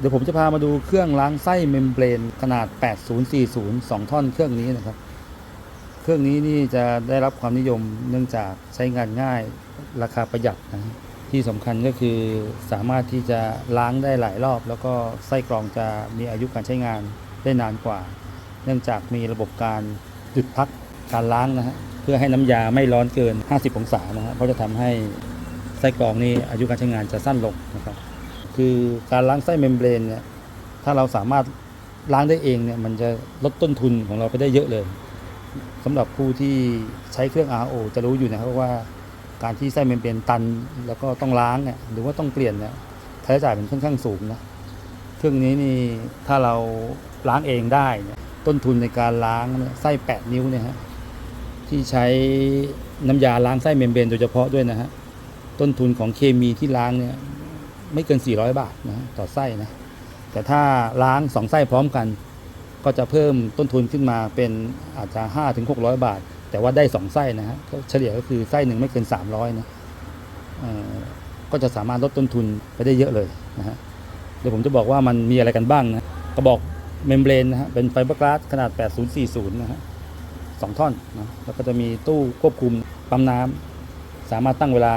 เดี๋ยวผมจะพามาดูเครื่องล้างไส้เมมเบรนขนาด 8040 2 ท่อนเครื่องนี้นะครับ เครื่องนี้นี่จะได้รับความนิยมเนื่องจากใช้งานง่ายราคาประหยัดนะที่สำคัญก็คือสามารถที่จะล้างได้หลายรอบ แล้วก็ไส้กรองจะมีอายุการใช้งานได้นานกว่า เนื่องจากมีระบบการหยุดพักการล้างนะฮะเพื่อให้น้ำยาไม่ร้อนเกิน 50 องศานะฮะเพราะจะทำให้ไส้กรองนี่อายุการใช้งานจะสั้นลงนะครับ คือการล้างไส้เมมเบรนเนี่ยถ้าเราสามารถล้างได้เองเนี่ยมันจะลดต้นทุนของเราไปได้เยอะเลยสำหรับผู้ที่ใช้เครื่อง RO จะรู้อยู่นะครับว่าการที่ไส้เมมเบรนตัน แล้วก็ต้องล้างเนี่ยหรือว่าต้องเปลี่ยนเนี่ยค่าใช้จ่ายเป็นค่อนข้างสูงนะเครื่องนี้นี่ถ้าเราล้างเองได้ต้นทุนในการล้างไส้8นิ้วเนี่ยฮะที่ใช้น้ำยาล้างไส้เมมเบรนโดยเฉพาะด้วยนะฮะต้นทุนของเคมีที่ล้างเนี่ย ไม่เกิน 400 บาทนะต่อไส้นะแต่ถ้าล้าง2ไส้พร้อมกัน ก็จะเพิ่มต้นทุนขึ้นมาเป็นอาจจะ5ถึง600 บาท แต่ว่าได้2ไส้นะฮะก็เฉลี่ยก็คือไส้หนึ่งไม่เกิน 300นะอ่อก็จะสามารถลดต้นทุนไปได้เยอะเลยนะฮะเดี๋ยวผมจะบอกว่ามันมีอะไรกันบ้างนะกระบอกเมมเบรนนะฮะเป็นไฟเบอร์กลาสขนาด 8040 นะฮะสองท่อนนะแล้วก็จะมีตู้ควบคุมปั๊มน้ำสามารถตั้งเวลา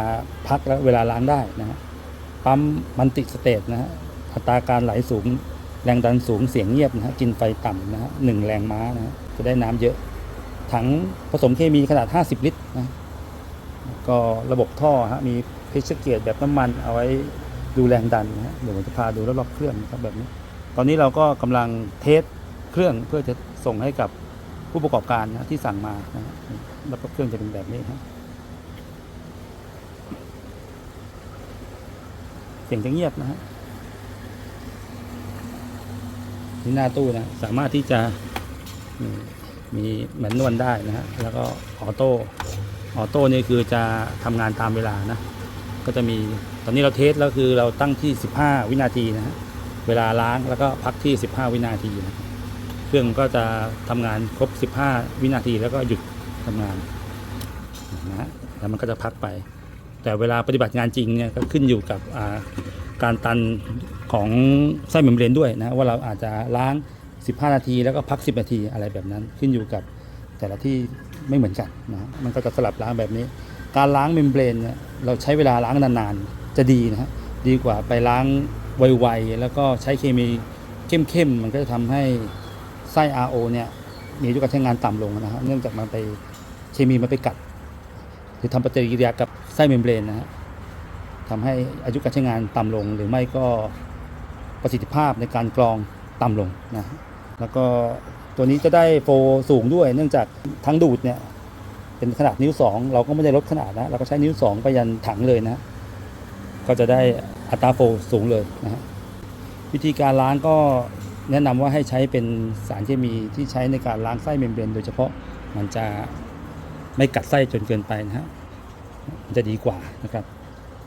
พักและเวลาล้างได้นะฮะ ปั๊มมันติสเตตนะฮะอัตราการไหลสูง แรงดันสูงเสียงเงียบนะฮะกินไฟต่ำนะฮะหนึ่งแรงม้านะฮะจะได้น้ำเยอะ ถังผสมเคมีขนาด 50 ลิตรนะก็ระบบท่อฮะมีเพชรเกียร์แบบน้ำมันเอาไว้ดูแรงดันนะฮะเดี๋ยวผมจะพาดูรอบๆเครื่องนะครับแบบนี้ ตอนนี้เราก็กำลังเทสเครื่องเพื่อจะส่งให้กับผู้ประกอบการนะที่สั่งมานะฮะแล้วก็เครื่องจะเป็นแบบนี้ฮะ เสียงจะเงียบนะฮะนี่หน้าตู้นะสามารถที่จะมีเหมือนนวลได้นะฮะแล้วก็ออโต้ออโต้นี่คือจะทำงานตามเวลานะ ก็จะมีตอนนี้เราเทสแล้วคือเราตั้งที่ 15 วินาทีนะฮะเวลาล้างแล้วก็พักที่ 15 วินาทีนะเครื่องก็จะทำงานครบ 15 วินาทีแล้วก็หยุดทำงานนะฮะแล้วมันก็จะพักไป แต่เวลาปฏิบัติงานจริงเนี่ยก็ขึ้นอยู่กับการตันของไส้เมมเบรนด้วยนะว่าเราอาจจะล้าง 15 นาทีแล้วก็พัก 10 นาทีอะไรแบบนั้นขึ้นอยู่กับแต่ละที่ไม่เหมือนกันนะฮะมันก็จะสลับล้างแบบนี้ การล้างเมมเบรนเนี่ยเราใช้เวลาล้างนานๆจะดีนะฮะดีกว่าไปล้างไวๆแล้วก็ใช้เคมีเข้มๆมันก็จะทำให้ไส้ RO เนี่ยมีอายุการใช้งานต่ำลงนะฮะเนื่องจากมันไปเคมีมันไปกัด หรือทำปฏิกิริยากับไส้เมมเบรนนะฮะทำให้อายุการใช้งานต่ำลง หรือไม่ก็ประสิทธิภาพในการกรองต่ำลงนะแล้วก็ตัวนี้จะได้โฟสูงด้วย เนื่องจากทั้งดูดเนี่ยเป็นขนาดนิ้ว 2 เราก็ไม่ได้ลดขนาดนะเราก็ใช้นิ้ว 2 ไปยันถังเลยนะ ก็จะได้อัตราโฟสูงเลยนะฮะวิธีการล้างก็แนะนำว่าให้ใช้เป็นสารเคมีที่ใช้ในการล้างไส้เมมเบรนโดยเฉพาะมันจะ ไม่กัดไส้จนเกินไปนะฮะมันจะดีกว่านะครับ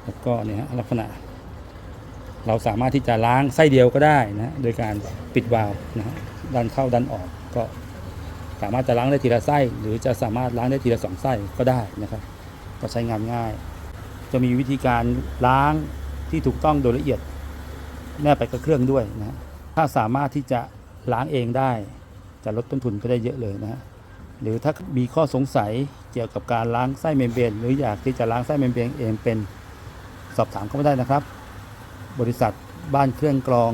แล้วก็เนี่ยฮะลักษณะ เราสามารถที่จะล้างไส้เดียวก็ได้นะโดยการปิดวาล์วนะฮะดันเข้าดันออกก็สามารถจะล้างได้ทีละไส้ หรือจะสามารถล้างได้ทีละสองไส้ก็ได้นะครับ ก็ใช้งานง่าย จะมีวิธีการล้างที่ถูกต้องโดยละเอียดแนบไปกับเครื่องด้วยนะฮะถ้าสามารถที่จะล้างเองได้ จะลดต้นทุนก็ได้เยอะเลยนะฮะ หรือถ้ามีข้อสงสัยเกี่ยวกับการล้างไส้เมมเบรนหรืออยากที่จะล้างไส้เมมเบรนเองเป็นสอบถามเข้ามาได้นะครับ บริษัทบ้านเครื่องกรอง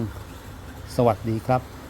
สวัสดีครับ